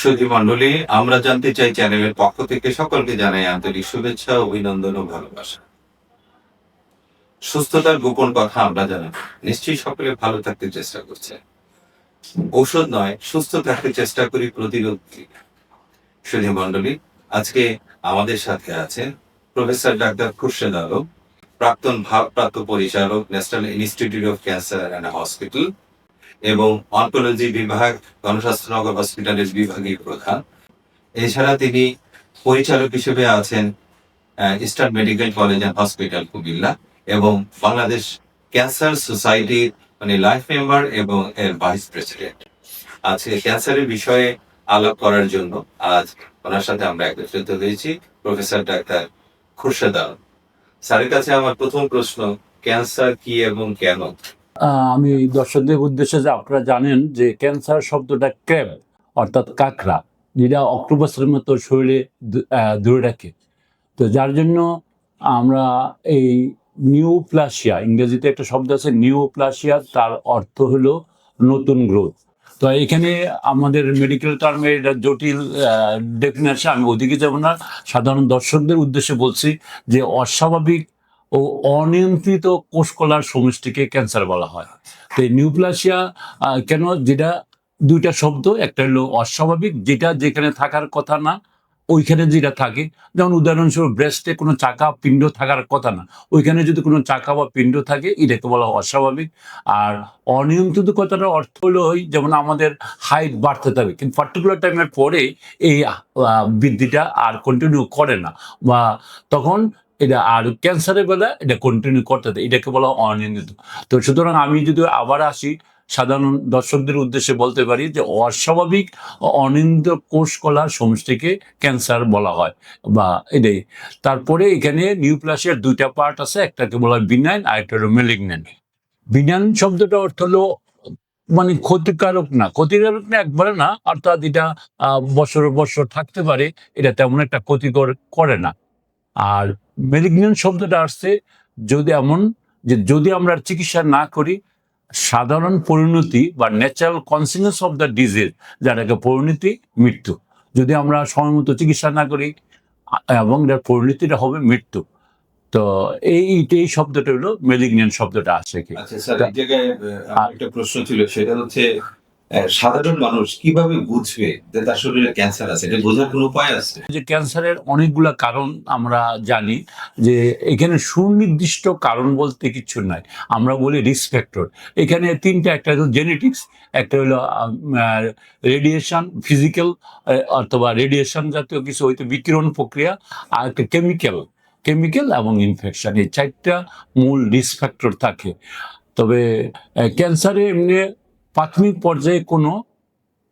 সুধী মণ্ডলী, আমরা জানতে চাই চ্যানেলের পক্ষ থেকে সকলকে জানাই আন্তরিক শুভেচ্ছা, অভিনন্দন ও ভালোবাসা। সুস্থতার গোপন কথা আমরা জানি নিশ্চয়ই সকলে ভালো থাকতে চেষ্টা করছে। ঔষধ নয়, সুস্থ থাকতে চেষ্টা করি প্রতিরোধ। সুধী মণ্ডলী, আজকে আমাদের সাথে আছেন প্রফেসর ডাক্তার খুরশেদ আলম, প্রাক্তন ভারপ্রাপ্ত পরিচালক National Institute of Cancer and Hospital. এবং অনকোলজি বিভাগ গণস্বাস্থ্যনগর হসপিটালের বিভাগীয় প্রধান। এছাড়া তিনি পরিচালক হিসেবে আছেন Eastern Medical College and Hospital Comilla এবং বাংলাদেশ ক্যান্সার সোসাইটির মানে লাইফ মেম্বার এবং এর ভাইস প্রেসিডেন্ট আজকে ক্যান্সারের বিষয়ে আলাপ করার জন্য আজ ওনার সাথে আমরা একত্রিত হয়েছি, প্রফেসর ডাক্তার খুরশেদ আলম। স্যারের কাছে আমার প্রথম প্রশ্ন, ক্যান্সার কি এবং কেন? আমি দর্শকদের উদ্দেশ্যে যে আপনারা জানেন যে ক্যান্সার শব্দটা ক্র্যাব অর্থাৎ কাঁকড়া, যেটা অক্টোপাসের মতো শরীরে ধরে রাখে। তো যার জন্য আমরা এই নিউপ্লাসিয়া, ইংরেজিতে একটা শব্দ আছে, নিউপ্লাসিয়া, তার অর্থ হলো নতুন গ্রোথ। তো এখানে আমাদের মেডিকেল টার্মে এটা জটিল ডেফিনেশন আমি ওদিকে যাব না। সাধারণ দর্শকদের উদ্দেশ্যে বলছি যে অস্বাভাবিক ও অনিয়ন্ত্রিত কোষকলার সমষ্টিকে ক্যান্সার বলা হয়। তো নিউপ্লাসিয়া কেন? যেটা দুইটা শব্দ, একটা হলো অস্বাভাবিক, যেটা যেখানে থাকার কথা না, ওইখানে যেটা থাকে। যেমন উদাহরণস্বরূপ ব্রেস্টে কোনো চাকা, পিণ্ড থাকার কথা না, ওইখানে যদি কোনো চাকা বা পিণ্ড থাকে, এটাকে বলা অস্বাভাবিক। আর অনিয়ন্ত্রিত কথাটার অর্থ হলো ওই, যেমন আমাদের হাইট বাড়তে থাকে। কিন্তু পার্টিকুলার টাইমের পরে এই বৃদ্ধিটা আর কন্টিনিউ করে না। বা তখন এটা আর ক্যান্সারের বেলা এটা কন্টিনিউ করতে থাকে এটাকে বলা অনিয়ন্ত্রিত তো সুতরাং আমি যদি আবার আসি, সাধারণ দর্শকদের উদ্দেশ্যে বলতে পারি যে অস্বাভাবিক ও অনিন্দ্য কোষ কলার সমষ্টিকে ক্যান্সার বলা হয়, বা এটাই। তারপরে এখানে নিউপ্লাসিয়ার দুইটা পার্ট আছে, একটাকে বলা হয় বিনাইন আর একটা হলো মেলিগন্যান্ট বিনাইন শব্দটা অর্থ হলো মানে ক্ষতিকারক না ক্ষতিকারক না একবারে না, অর্থাৎ এটা বছর বছর থাকতে পারে, এটা তেমন একটা ক্ষতিকর করে না। আর মেলিগন্যান্ট শব্দটা আসছে যদি এমন যে যদি আমরা চিকিৎসা না করি সাধারণ পরিণতি বা natural consequence of the disease যাটাকে পরিণতি মৃত্যু। যদি আমরা সময়মতো চিকিৎসা না করি এবং এটার পরিণতিটা হবে মৃত্যু। তো এই এই শব্দটা হলো মেলিগন্যান্ট শব্দটা আসে কি। আচ্ছা স্যার এই জায়গায় একটা প্রশ্ন ছিল সেটা হচ্ছে সাধারণ মানুষ কীভাবে বুঝবে যে তার শরীরে ক্যান্সার আছে? এটা বোঝার কোনো উপায় আছে? যে ক্যান্সারের অনেকগুলা কারণ আমরা জানি, যে এখানে সুনির্দিষ্ট কারণ বলতে কিছু নাই। আমরা বলি রিস্ক ফ্যাক্টর এখানে তিনটা, একটা হলো জেনেটিক্স একটা হলো রেডিয়েশন ফিজিক্যাল অথবা রেডিয়েশন জাতীয় কিছু হয়তো বিকিরণ প্রক্রিয়া, আর একটা কেমিক্যাল কেমিক্যাল এবং ইনফেকশন এই চারটা মূল রিস্ক ফ্যাক্টর থাকে। তবে ক্যান্সারে এমনি প্রাথমিক পর্যায়ে কোনো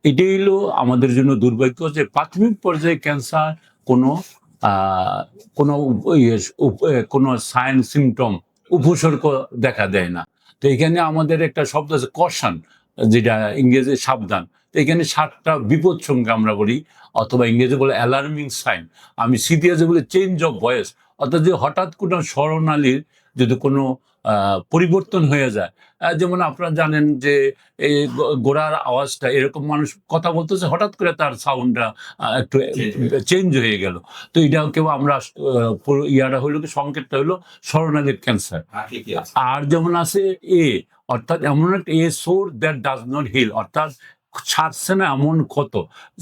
এটাই হলো আমাদের জন্য দুর্ভাগ্য যে প্রাথমিক পর্যায়ে ক্যান্সার কোনো কোনো ইয়ে, কোনো সাইন সিমটম উপসর্গ দেখা দেয় না। তো এখানে আমাদের একটা শব্দ আছে কশন যেটা ইংরেজি সাবধান। তো এখানে সাতটা বিপদ সঙ্গে আমরা বলি অথবা ইংরেজি বলে অ্যালার্মিং সাইন আমি সিরিয়াসে বলে চেঞ্জ অফ ভয়েস অর্থাৎ যে হঠাৎ কোনো স্বরনালীর যদি কোনো পরিবর্তন হয়ে যায়। যেমন আপনারা জানেন যে এই গোড়ার আওয়াজটা এরকম মানুষ কথা বলতেছে হঠাৎ করে তার সাউন্ডটা একটু চেঞ্জ হয়ে গেল। তো এটাও কেউ আমরা ইয়াটা হইল কি সংকেতটা হইল স্মরণালীর ক্যান্সার আর যেমন আছে এ অর্থাৎ এমন একটা a sore that does not heal অর্থাৎ ছাড়ছে না এমন ক্ষত।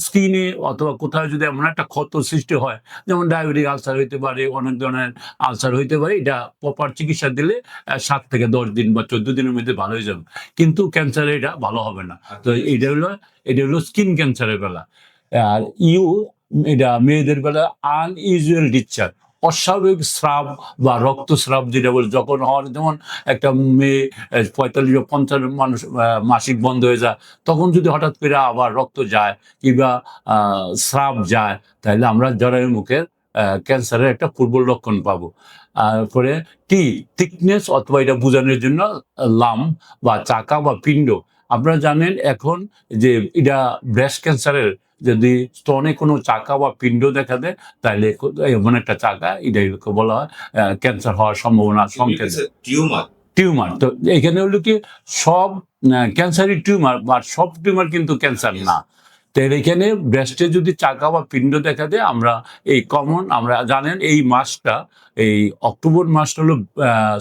স্কিনে অথবা কোথাও যদি এমন একটা ক্ষত সৃষ্টি হয় যেমন ডায়াবেটিক আলসার হইতে পারে অনেক ধরনের আলসার হইতে পারে এটা প্রপার চিকিৎসা দিলে সাত থেকে দশ দিন বা চোদ্দ দিনের মধ্যে ভালো হয়ে যাবে। কিন্তু ক্যান্সারে এটা ভালো হবে না। তো এটা হলো এটা হলো স্কিন ক্যান্সারের বেলা। আর ইউ এটা মেয়েদের বেলা আনইউজুয়াল ডিসচার্জ অস্বাভাবিক স্রাব বা রক্তস্রাব যেটা বলে, যখন হওয়ার যেমন একটা মেয়ে পঁয়তাল্লিশ বা পঞ্চান্ন মানুষ মাসিক বন্ধ হয়ে যায়, তখন যদি হঠাৎ করে আবার রক্ত যায় কিংবা স্রাব যায়, তাহলে আমরা জরায়ু মুখের ক্যান্সারের একটা পূর্ব লক্ষণ পাবো। তারপরে টি, থিকনেস অথবা এটা বোঝানোর জন্য লাম বা চাকা বা পিণ্ড আপনারা জানেন এখন যে এটা ব্রেস্ট ক্যান্সারের যদি স্তনে কোনো চাকা বা পিণ্ড দেখা দেয় তাহলে এমন একটা চাকা এটাই বলা হয় ক্যান্সার হওয়ার সম্ভাবনা সংকেত টিউমার টিউমার তো এখানে হলো কি সব ক্যান্সারই টিউমার বা সব টিউমার কিন্তু ক্যান্সার না। তো এখানে ব্রেস্টে যদি চাকা বা পিণ্ড দেখা দেয়, আমরা এই কমন আমরা জানেন এই মাসটা, এই অক্টোবর মাসটা হলো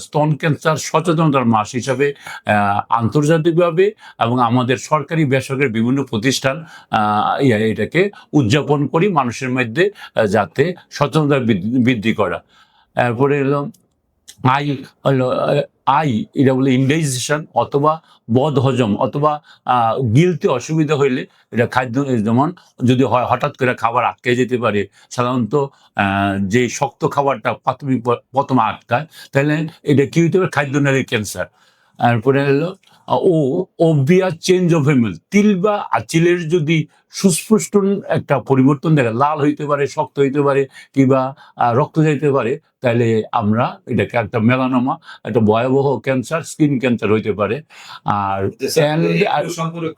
স্তন ক্যান্সার সচেতনতার মাস হিসাবে আন্তর্জাতিকভাবে এবং আমাদের সরকারি বেসরকারি বিভিন্ন প্রতিষ্ঠান এটাকে উদযাপন করি মানুষের মধ্যে যাতে সচেতনতা বৃদ্ধি- বৃদ্ধি করা। এরপরে এলো আই আই, এটা বলে ইন্ডাইজেশন অথবা বদ হজম অথবা গিলতে অসুবিধা হইলে এটা খাদ্য যেমন যদি হয় হঠাৎ করে খাবার আটকে যেতে পারে, সাধারণত যে শক্ত খাবারটা প্রাথমিক প্রথমে আটকায়, তাহলে এটা কি হতে পারে? খাদ্য নারী ক্যান্সার তারপরে হলো ও ওবিয়া চেঞ্জ অফ হেমেল তিল বা আচিলের যদি সুস্পষ্ট একটা পরিবর্তন দেখা লাল হইতে পারে শক্ত হইতে পারে কিংবা রক্ত যাইতে পারে তাহলে আমরা এটাকে একটা মেলানোমা একটা ভয়াবহ ক্যান্সার স্কিন ক্যান্সার হইতে পারে। আর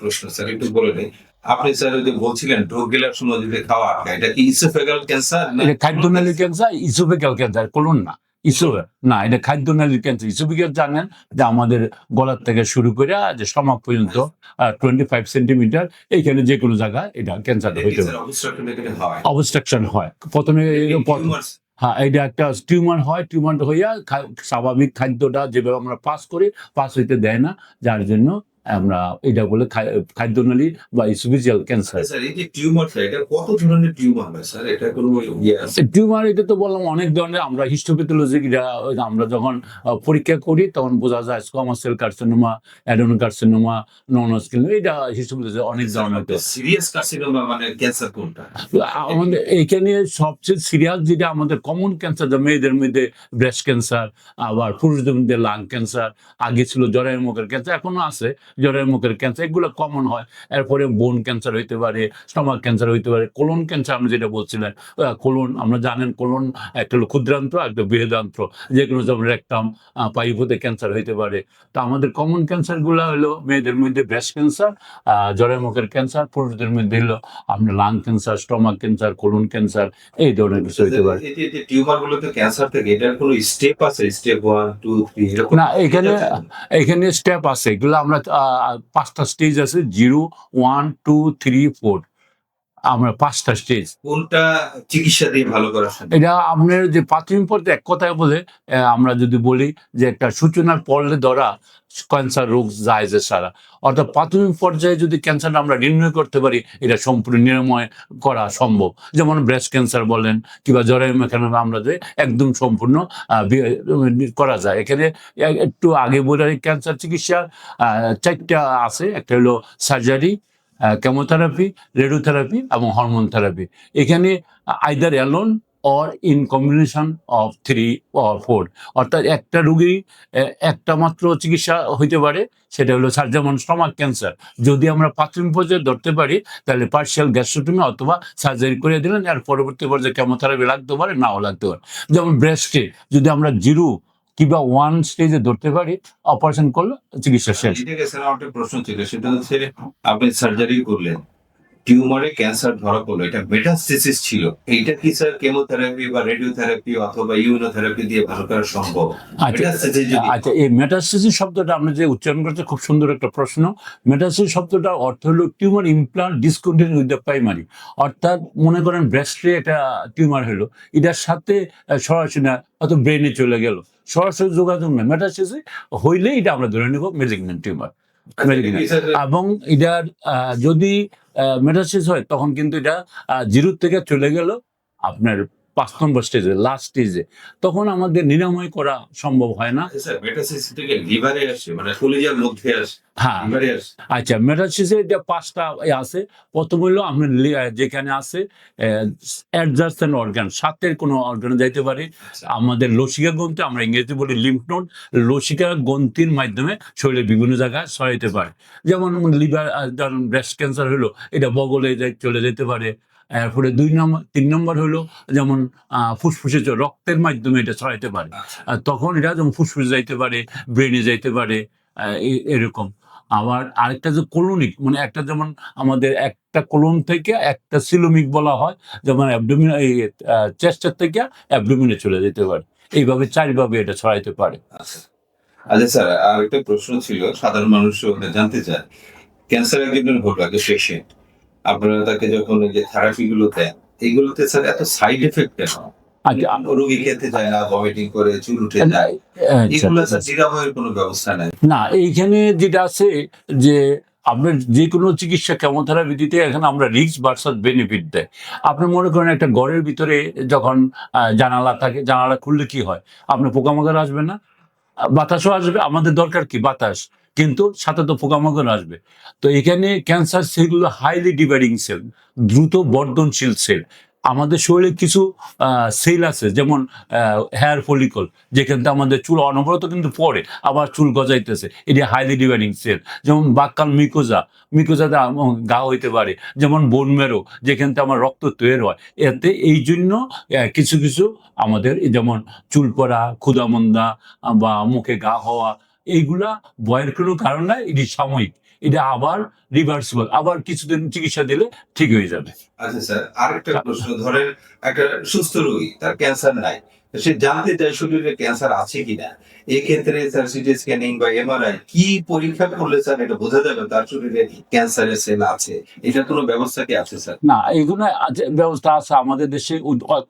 প্রশ্ন স্যার একটু বলে নেই আপনি স্যার ওই যে বলছিলেন ঢোক গেলার সময় যদি খাওয়া এটা কি ইসোফেগাল ক্যান্সার এটা খাদ্যনালীর ক্যান্সার ইসোফেকাল ক্যান্সার কোলন না। ইসোফে। না এটা খাদ্য খাদ্যনালীর ক্যান্সার ইসোফেকাল জানেন যে আমাদের গলার থেকে শুরু করে যে সমাপ পর্যন্ত টোয়েন্টি ফাইভ সেন্টিমিটার এইখানে যে কোনো জায়গায় এটা ক্যান্সার হইতে পারে। হয়। অবস্ট্রাকশন হয় প্রথমে হ্যাঁ এটা একটা টিউমার হয় টিউমার হইয়া স্বাভাবিক খাদ্যটা যেভাবে আমরা পাস করি পাস হইতে দেয় না যার জন্য আমরা এটা বলে খাদ্যনালী বা ইসোফিজিয়াল ক্যান্সার স্যার এই যে টিউমারটা কত ধরনের টিউমার হয় স্যার এটা কোনো ইয়ে টিউমার এটা তো বললাম অনেক ধরনের আমরা হিস্টোপ্যাথোলজি আমরা যখন পরীক্ষা করি তখন বোঝা যায় সেল কার্সিনোমা অ্যাডোনো কার্সিনোমা নন এটা হিস্টোপ্যাথোলজি অনেক ধরনের সিরিয়াস কার্সিনোমা মানে ক্যান্সার কোনটা? আমাদের এইখানে সবচেয়ে সিরিয়াস যেটা আমাদের কমন ক্যান্সার যা মেয়েদের মধ্যে ব্রেস্ট ক্যান্সার আবার পুরুষদের মধ্যে লাং ক্যান্সার আগে ছিল জরায়ু মুখের ক্যান্সার এখনও আছে। জরায়ু মুখের ক্যান্সার এগুলো কমন হয়। এরপরে বোন ক্যান্সার হইতে পারে স্টমাক ক্যান্সার হইতে পারে কোলন ক্যান্সার আমরা যেটা বলছিলেন কোলন আমরা জানেন কোলন একটা হলো ক্ষুদ্রান্ত্র একটা বৃহদান্ত্র যে কোনো যেমন রেকটাম পাইপতে ক্যান্সার হইতে পারে। তো আমাদের কমন ক্যান্সারগুলো হলো মেয়েদের মধ্যে ব্রেস্ট ক্যান্সার জরায়ু মুখের ক্যান্সার পুরুষদের মধ্যে হলো আপনার lung cancer stomach cancer colon cancer এই ধরনের কিছু হইতে পারে। এই যে টিউমারগুলো তো ক্যান্সার থেকে এটার কোনো স্টেপ আছে? স্টেপ ওয়ান টু থ্রি না এখানে এখানে স্টেপ আছে। এগুলো আমরা পাঁচটা স্টেজ আছে zero one two three four আমরা পাঁচটা স্টেজ কোনটা চিকিৎসা দিয়ে ভালো করা এটা আপনার যে প্রাথমিক পর্যায়ে এক কথায় বলে আমরা যদি বলি যে একটা সূচনার পড়লে ধরা ক্যান্সার রোগ যায় যে সারা। অর্থাৎ প্রাথমিক পর্যায়ে যদি ক্যান্সারটা আমরা নির্ণয় করতে পারি এটা সম্পূর্ণ নিরাময় করা সম্ভব। যেমন ব্রেস্ট ক্যান্সার বলেন কিংবা জরায়ু মেখানো আমরা যে একদম সম্পূর্ণ করা যায়। এখানে একটু আগে বলে ক্যান্সার চিকিৎসা চারটা আছে। একটা হলো সার্জারি কেমোথেরাপি রেডিওথেরাপি এবং হরমোন থেরাপি এখানে either alone or in combination of three or four অর্থাৎ একটা রুগী একটা মাত্র চিকিৎসা হইতে পারে, সেটা হলো যেমন স্টমাক ক্যান্সার যদি আমরা প্রাথমিক পর্যায়ে ধরতে পারি, তাহলে পার্শিয়াল গ্যাস্ট্রোটমি অথবা সার্জারি করে দিলেন, আর পরবর্তী পর্যায়ে কেমোথেরাপি লাগতে পারে, নাও লাগতে পারে। যেমন ব্রেস্টে যদি আমরা জিরো কিংবা ওয়ান স্টেজে ধরতে পারি অপারেশন করলে চিকিৎসা শেষ। স্যার আমার একটা প্রশ্ন ছিল সেটা হচ্ছে আপনি সার্জারি করলেন টিউমারে ক্যান্সার ধরা পড়ল এটা মেটাস্টেসিস ছিল এইটা কি স্যার কেমোথেরাপি বা রেডিওথেরাপি অথবা ইউনোথেরাপি দিয়ে ভালো করা সম্ভব? আচ্ছা আচ্ছা এই মেটাস্টেসিস শব্দটা আপনি যে উচ্চারণ করছে খুব সুন্দর একটা প্রশ্ন। মেটাস্টেসিস শব্দটা অর্থ হলো tumour implant discontinue with the primary অর্থাৎ মনে করেন ব্রেস্টে একটা টিউমার হলো এটার সাথে সরাসরি না হয়তো ব্রেনে চলে গেল। সরাসরি যোগাযোগ নেই। মেটাস্টেসিস হইলে এটা আমরা ধরে নেব মেলিগনেন্ট টিউমার আচ্ছা, স্যার- এবং এটা আহ, যদি মেটাসিস হয় তখন কিন্তু এটা জিরো থেকে চলে গেল। আপনার পাঁচ নম্বর স্টেজে লাস্ট স্টেজে তখন আমাদের নিরাময় করা সম্ভব হয় না। লিভারে আসে মানে কলিজার মধ্যে আসে হ্যাঁ। আচ্ছা মেটাসিসে এটা পাঁচটা আছে প্রথম হইল আপনার যেখানে আছে অ্যাডজাস্টেন্ট অর্গান সাতের কোনো অর্গানে যাইতে পারে। আচ্ছা। আমাদের লসিকা গ্রন্থি আমরা ইংরেজি বলি লিম্ফ নোড লসিকা গ্রন্থির মাধ্যমে শরীরের বিভিন্ন জায়গায় ছড়াইতে পারে। যেমন লিভার ধরুন ব্রেস্ট ক্যান্সার হলো এটা বগলে চলে যেতে পারে। এরপরে দুই নম্বর তিন নম্বর হলো যেমন ফুসফুসে রক্তের মাধ্যমে এটা ছড়াইতে পারে। আচ্ছা। তখন এটা যেমন ফুসফুসে যাইতে পারে ব্রেনে যাইতে পারে এরকম। আবার আরেকটা যে কোলনিক মানে একটা যেমন আমাদের একটা কোলন থেকে একটা সিলোমিক বলা হয় যেমন অ্যাবডোমিন এই চেস্টের থেকে অ্যাবডোমিনে চলে যেতে পারে। এইভাবে চারিভাবে এটা ছড়াইতে পারে। আচ্ছা। আচ্ছা স্যার আর একটা প্রশ্ন ছিল সাধারণ মানুষ জানতে চায় ক্যান্সার একজনের হলো আগে পেশেন্ট আপনারা তাকে যখন এই যে থেরাপি গুলো দেন এগুলোতে স্যার এত সাইড এফেক্ট কেন? আচ্ছা, রোগী খেতে যায় না ভমিটিং করে চুল উঠে যায় আচ্ছা, এগুলো স্যার নিরাময়ের কোনো ব্যবস্থা নাই। না এইখানে যেটা আছে যে আপনার যে কোনো চিকিৎসা কেমোথেরাপি দিতে এখানে আমরা রিস্ক ভার্সাস বেনিফিট দেয়। আপনি মনে করেন একটা ঘরের ভিতরে যখন জানালা থাকে জানালা খুললে কি হয়? আপনার পোকামাকড় আসবে না? বাতাসও আসবে আমাদের দরকার কি বাতাস? কিন্তু সাথে তো পোকামাকড় আসবে। তো এখানে ক্যান্সার সেলগুলো হাইলি ডিভাইডিং সেল দ্রুত বর্ধনশীল সেল আমাদের শরীরে কিছু সেল আছে, যেমন হেয়ার ফলিকল যেখান থেকে আমাদের চুল অনবরত কিন্তু পড়ে, আবার চুল গজাইতেছে। এটি হাইলি ডিভাইডিং সেল যেমন বাক্কাল মিকোজা, মিকোজাতে গা হইতে পারে। যেমন বোন মেরো যেখান থেকে আমার রক্ত তৈরি হয়। এতে এই জন্য কিছু কিছু আমাদের যেমন চুল পড়া ক্ষুদামন্দা বা মুখে গা হওয়া এইগুলা ভয়ের কোনো কারণ নাই, এটি সাময়িক। এটা আবার রিভার্সিবল আবার কিছুদিন চিকিৎসা দিলে ঠিক হয়ে যাবে। আচ্ছা স্যার, আরেকটা প্রশ্ন, ধরেন একটা সুস্থ রোগী, তার ক্যান্সার নাই সে জানতে চায় শরীরে ক্যান্সার আছে কিনা? এই ক্ষেত্রে স্যার সিটি স্ক্যানিং বা এমআরআই কি পরীক্ষা করলে স্যার এটা বোঝা যাবে তার শরীরে ক্যান্সারের সেল আছে? এটা কোনো ব্যবস্থা কি আছে স্যার না এগুলো ব্যবস্থা আছে। আমাদের দেশে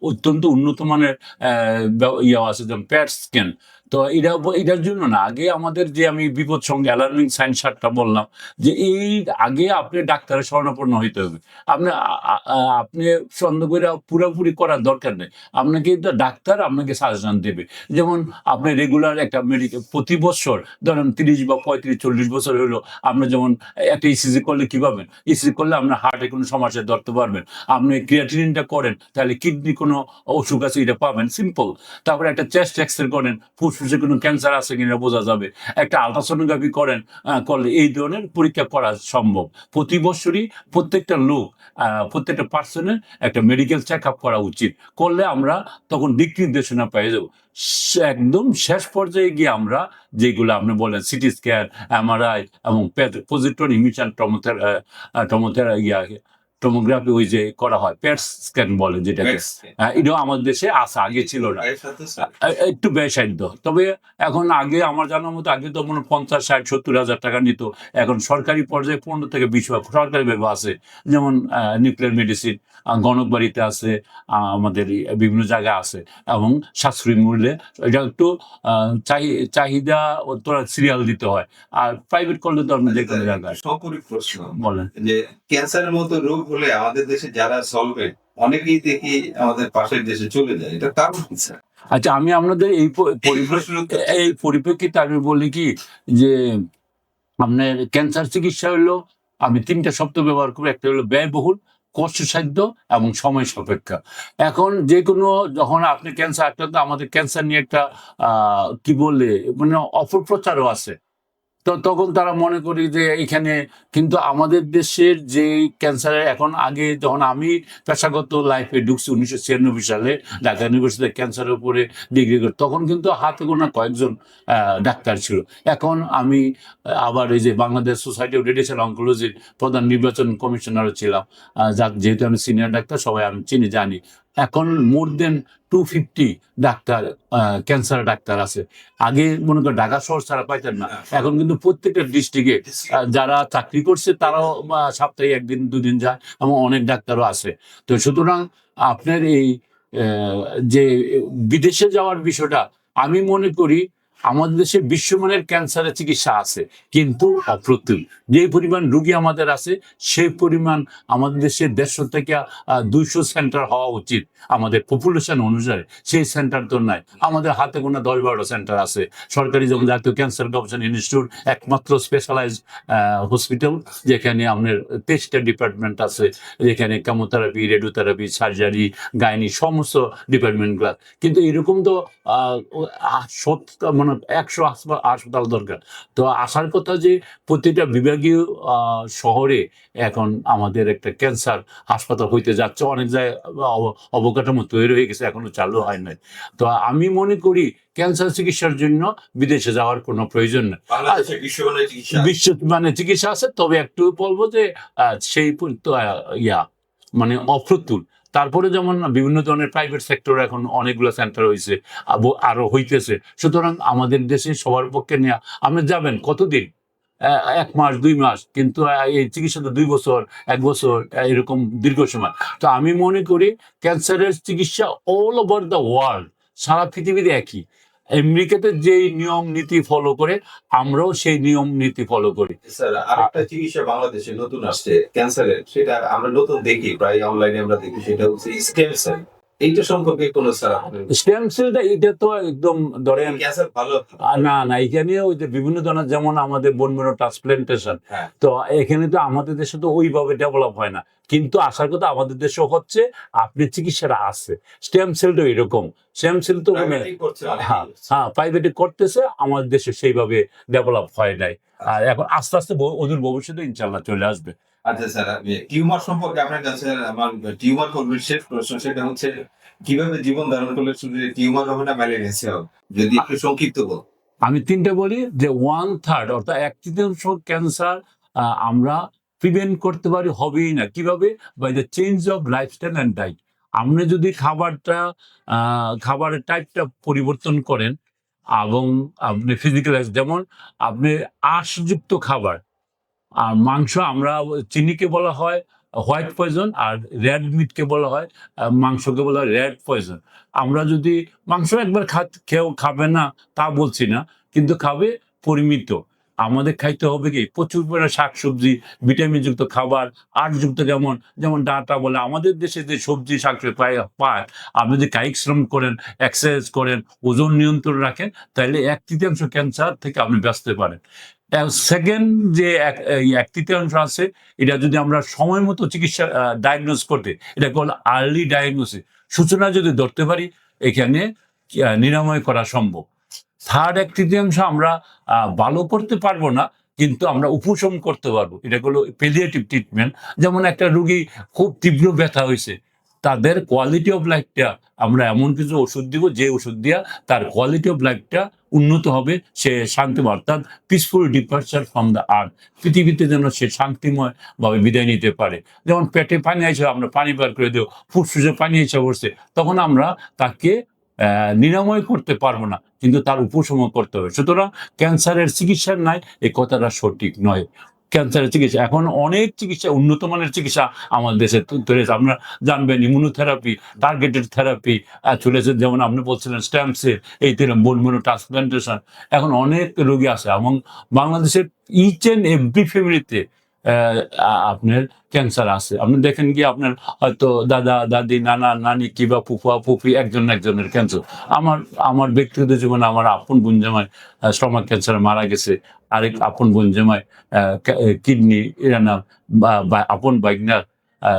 অত্যন্ত উন্নত মানের ইয়ে আছে, যেমন প্যাট স্ক্যান তো এটা, এটার জন্য না, আগে আমাদের যে আমি বিপদ সঙ্গে অ্যালার্মিং সাইন সারটা বললাম, যে এই আগে আপনি ডাক্তারের শরণাপন্ন হইতে হবে। আপনি আপনি সন্দেহ করে পুরোপুরি করার দরকার নেই। আপনাকে ডাক্তার আপনাকে সাজেশন দেবে। যেমন আপনি রেগুলার একটা মেডিকেল প্রতি বছর ধরেন তিরিশ বা পঁয়ত্রিশ, চল্লিশ বছর হলো, আপনি যেমন একটা ইসিজি করলে কি পাবেন? ইসিজি করলে আপনার হার্টে কোনো সমস্যা ধরতে পারবেন। আপনি ক্রিয়াটিনিনটা করেন, তাহলে কিডনি কোনো অসুখ আছে, এটা পাবেন। সিম্পল তারপরে একটা চেস্ট এক্সরে করেন, ফুসফুসে কোনো ক্যান্সার আছে কিনা বোঝা যাবে। একটা আলট্রাসোনোগ্রাফি করেন করলে এই ধরনের পরীক্ষা করা সম্ভব। প্রতি বছরই প্রত্যেকটা লোক প্রত্যেকটা পার্সনের একটা মেডিকেল চেক আপ করা উচিত। করলে আমরা তখন দিক নির্দেশনা পেয়ে যাব। একদম শেষ পর্যায়ে গিয়ে আমরা যেগুলো আপনি বলেন সিটি স্ক্যান এমআরআই এবং পজিট্রন ইমিশন টমোথেরা টমোথেরা ইয়া টোমোগ্রাফি ওই যে করা হয় পেট স্ক্যান বলে যেটাকে। হ্যাঁ, এটাও আমাদের দেশে আসা আগে ছিল না। একটু বেসাধ্য তবে এখন আগে আমার জানার মতো আগে তো মনে পঞ্চাশ ষাট সত্তর হাজার টাকা নিত। এখন সরকারি পর্যায়ে পনেরো থেকে বিশ সরকারি ভাবে আছে। যেমন নিউক্লিয়ার মেডিসিন গণক বাড়িতে আছে আমাদের বিভিন্ন জায়গায় আছে। এবং সাশ্রয়ী মূল্যে এটা একটু চাহিদা ও তোরা সিরিয়াল দিতে হয়। আর প্রাইভেট করলে তো আপনি যে কোনো জায়গায়। বলেন। যে ক্যান্সারের মতো রোগ হলে আমাদের দেশে যারা সলভেন্ট অনেকেই দেখি আমাদের পাশের দেশে চলে যায়। এটা কারণ স্যার আচ্ছা। আমি আপনাদের এই এই পরিপ্রেক্ষিতে আমি বলি কি যে আপনার ক্যান্সার চিকিৎসা হলো আমি তিনটা শব্দ ব্যবহার করি। একটা হলো ব্যয়বহুল কষ্টসাধ্য এবং সময় সাপেক্ষা। এখন যে কোনো যখন আপনি ক্যান্সার আক্রান্ত আমাদের ক্যান্সার নিয়ে একটা আহ, কি বললে মানে অপপ্রচারও আছে। তো তখন তারা মনে করি যে এখানে কিন্তু আমাদের দেশের যে ক্যান্সারের এখন আগে যখন আমি পেশাগত লাইফে ঢুকছি উনিশশো ছিয়ানব্বই সালে ঢাকা ইউনিভার্সিটিতে ক্যান্সারের উপরে ডিগ্রি করি, তখন কিন্তু হাতে গোনা কয়েকজন ডাক্তার ছিল। এখন আমি আবার এই যে বাংলাদেশ সোসাইটি অফ রেডিয়েশন অঙ্কোলজির প্রধান নির্বাচন কমিশনারও ছিলাম। যেহেতু আমি সিনিয়র ডাক্তার, সবাই আমি চিনি, জানি। এখন more than two fifty doctor cancer doctor আছে। আগে মনে করেন ঢাকা শহর ছাড়া পাইতেন না। এখন কিন্তু প্রত্যেকটা ডিস্ট্রিক্টে যারা চাকরি করছে তারাও সপ্তাহে একদিন, দুদিন যায় এবং অনেক ডাক্তারও আছে। তো সুতরাং আপনার এই যে বিদেশে যাওয়ার বিষয়টা আমি মনে করি আমাদের দেশে বিশ্বমানের ক্যান্সারের চিকিৎসা আছে কিন্তু অপ্রতুল। যে পরিমাণ রুগী আমাদের আছে সেই পরিমাণ আমাদের দেশে দেড়শো থেকে দুইশো সেন্টার হওয়া উচিত আমাদের পপুলেশন অনুসারে। সেই সেন্টার তো নাই। আমাদের হাতে গোনা দশ বারোটা সেন্টার আছে। সরকারি যেমন জাতীয় ক্যান্সার গবেষণা ইনস্টিটিউট একমাত্র স্পেশালাইজড হসপিটাল যেখানে আপনার তেইশটা ডিপার্টমেন্ট আছে যেখানে কেমোথেরাপি রেডিওথেরাপি সার্জারি গাইনি সমস্ত ডিপার্টমেন্টগুলো কিন্তু এরকম তো আহ, মানে একশো হাসপাতাল দরকার। তো আসার কথা যে প্রতিটা বিভাগীয় শহরে এখন আমাদের একটা ক্যান্সার হাসপাতাল হইতে যাচ্ছে অনেক জায়গায় অবকাঠামো তৈরি হয়ে গেছে এখনও চালু হয় নাই। তো আমি মনে করি ক্যান্সার চিকিৎসার জন্য বিদেশে যাওয়ার কোনো প্রয়োজন নেই। বিশ্ব মানে চিকিৎসা আছে। তবে একটু বলব যে সেই ইয়া মানে অপ্রতুল। তারপরে যেমন বিভিন্ন ধরনের প্রাইভেট সেক্টর এখন অনেকগুলো সেন্টার হয়েছে আরও হইতেছে। সুতরাং আমাদের দেশে সবার পক্ষে নেওয়া আপনি যাবেন কতদিন? এক মাস, দুই মাস, কিন্তু এই এই চিকিৎসাটা দুই বছর, এক বছর এরকম দীর্ঘ সময়। তো আমি মনে করি ক্যান্সারের চিকিৎসা অল ওভার দ্য ওয়ার্ল্ড সারা পৃথিবীতে একই। আমেরিকাতে যে নিয়ম নীতি ফলো করে, আমরাও সেই নিয়ম নীতি ফলো করি। স্যার, আরেকটা চিকিৎসা বাংলাদেশে নতুন আসছে, ক্যান্সারের, সেটা আমরা নতুন দেখি, প্রায় অনলাইনে আমরা দেখি, সেটা হচ্ছে স্টেম সেল এইটা সম্পর্কে কোন স্যার স্টেম সেলটা এটা তো একদম ধরেন ক্যান্সার ভালো আহ, না না এখানে ওই যে বিভিন্ন ধরনের যেমন আমাদের বোন ট্রান্সপ্লান্টেশন হ্যাঁ। তো এখানে তো আমাদের দেশে তো ওইভাবে ডেভেলপ হয় না। কিন্তু আসার কথা আমাদের দেশে হচ্ছে আপনি চিকিৎসাটা আছে। স্টেম সেলটা এরকম। স্টেম সেল তো মানে। হ্যাঁ হ্যাঁ প্রাইভেটে করতেছে আমাদের দেশে সেইভাবে ডেভেলপ হয় নাই। আর এখন আস্তে আস্তে অদূর ভবিষ্যতে ইনশাল্লাহ চলে আসবে। আচ্ছা স্যার টিউমার সম্পর্কে আপনার কাছে আমার টিউমার করবে শেষ প্রশ্ন সেটা হচ্ছে, কীভাবে জীবন ধারণ করলে শুধু টিউমার হবে না, ম্যালেরিয়া যদি একটু সংক্ষিপ্ত বল। আমি তিনটে বলি, যে ওয়ান থার্ড অর্থাৎ এক তৃতীয়াংশ ক্যান্সার আমরা প্রিভেন্ট করতে পারি, হবেই না। কীভাবে? By the change of lifestyle and diet আপনি যদি খাবারটা খাবারের টাইপটা পরিবর্তন করেন, এবং আপনি ফিজিক্যাল যেমন আপনি আঁশযুক্ত খাবার আর মাংস আমরা চিনিকে বলা হয় হোয়াইট পয়জন আর রেড মিটকে বলা হয় মাংসকে বলা হয় রেড পয়জন আমরা যদি মাংস একবার খা- খেয়েও খাবে না, তা বলছি না, কিন্তু খাবে পরিমিত। আমাদের খাইতে হবে কি? প্রচুর পরিমাণে শাকসবজি, ভিটামিনযুক্ত খাবার আটযুক্ত যেমন যেমন ডাটা বলে, আমাদের দেশে যে সবজি, শাকসবজি পায় পায়। আপনি যদি কায়িক শ্রম করেন, এক্সারসাইজ করেন, ওজন নিয়ন্ত্রণ রাখেন, তাহলে এক তৃতীয়াংশ ক্যান্সার থেকে আপনি বাঁচতে পারেন। সেকেন্ড যে এক তৃতীয়াংশ আছে, এটা যদি আমরা সময় মতো চিকিৎসা ডায়াগনোস করতে, এটা বলে আর্লি ডায়াগনোসিস সূচনা যদি ধরতে পারি, এখানে নিরাময় করা সম্ভব। থার্ড এক তৃতীয়াংশ আমরা ভালো করতে পারব না, কিন্তু আমরা উপশম করতে পারব। এটা হলো পেলিয়েটিভ ট্রিটমেন্ট যেমন একটা রুগী খুব তীব্র ব্যথা হয়েছে, তাদের কোয়ালিটি অফ লাইফটা আমরা এমন কিছু ওষুধ দিব, যে ওষুধ দিয়া তার কোয়ালিটি অফ লাইফটা উন্নত হবে, সে শান্তি অর্থাৎ peaceful departure from the earth পৃথিবীতে যেন সে শান্তিময়ভাবে বিদায় নিতে পারে। যেমন পেটে পানি আইসে আমরা পানি বার করে দেবো ফুসফুসে পানি এসে পড়ছে, তখন আমরা তাকে নিরাময় করতে পারব না, কিন্তু তার উপশম করতে হবে। সুতরাং ক্যান্সারের চিকিৎসার নাই, এই কথাটা সঠিক নয়। ক্যান্সারের চিকিৎসা, এখন অনেক চিকিৎসা, উন্নত মানের চিকিৎসা আমাদের দেশে তৈরি আমরা জানবেন ইমিউনোথেরাপি টার্গেটেড থেরাপি চলেছে যেমন আপনি বলছিলেন স্ট্যাম্পসে এই তেরম বোনমনো ট্রান্সপ্লান্টেশন এখন অনেক রোগী আছে, এবং বাংলাদেশের ইচ অ্যান্ড এভরি ফ্যামিলিতে আপনার ক্যান্সার আছে। আপনি দেখেন কি আপনার হয়তো দাদা, দাদি, নানা, নানি কিবা ফুফা, ফুফি একজন একজনের ক্যান্সার আমার আমার ব্যক্তিগত জীবনে আমার আপন বোন জামাই স্টমাক ক্যান্সারে মারা গেছে। আরেক আপন বোন জামাই কিডনি এরা না বা- আপন বাইকনার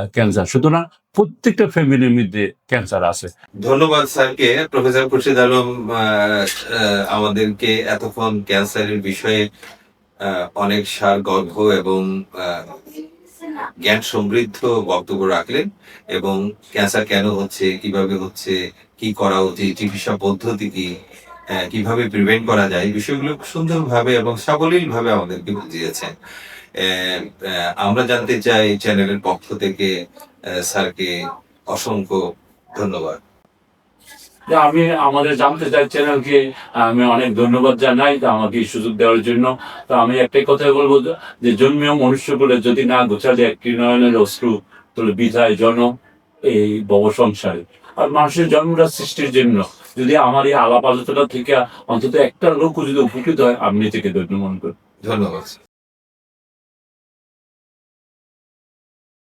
ক্যান্সার সুতরাং প্রত্যেকটা ফ্যামিলির মধ্যে ক্যান্সার আছে। ধন্যবাদ স্যারকে। প্রফেসর খুরশিদ আলম আমাদেরকে এতক্ষণ ক্যান্সারের বিষয়ে অনেক সার গর্ভ এবং জ্ঞান সমৃদ্ধ বক্তব্য রাখলেন এবং ক্যান্সার কেন হচ্ছে, কীভাবে হচ্ছে, কি করা উচিত, চিকিৎসা পদ্ধতি কি কীভাবে প্রিভেন্ট করা যায়, বিষয়গুলো সুন্দরভাবে এবং সাবলীল ভাবে আমাদেরকে বুঝিয়েছেন। আমরা জানতে চাই চ্যানেলের পক্ষ থেকে স্যারকে অসংখ্য ধন্যবাদ। আমি আমাদের জানতে চাই চ্যানেলকে, আমি অনেক ধন্যবাদ জানাই যে আমাকে সুযোগ দেওয়ার জন্য। তো আমি একটাই কথা বলব যে জন্মীয় মনুষ্য করে যদি না গোছালে একটি নয়নের অশ্রু, তাহলে বিধায় জন এই বব সংসারে। আর মানুষের জন্মটা সৃষ্টির জন্য। যদি আমার এই আলাপ আলোচনা থেকে অন্তত একটা লোক যদি উপকৃত হয়, আমি নিজেকে ধন্য মনে করি। ধন্যবাদ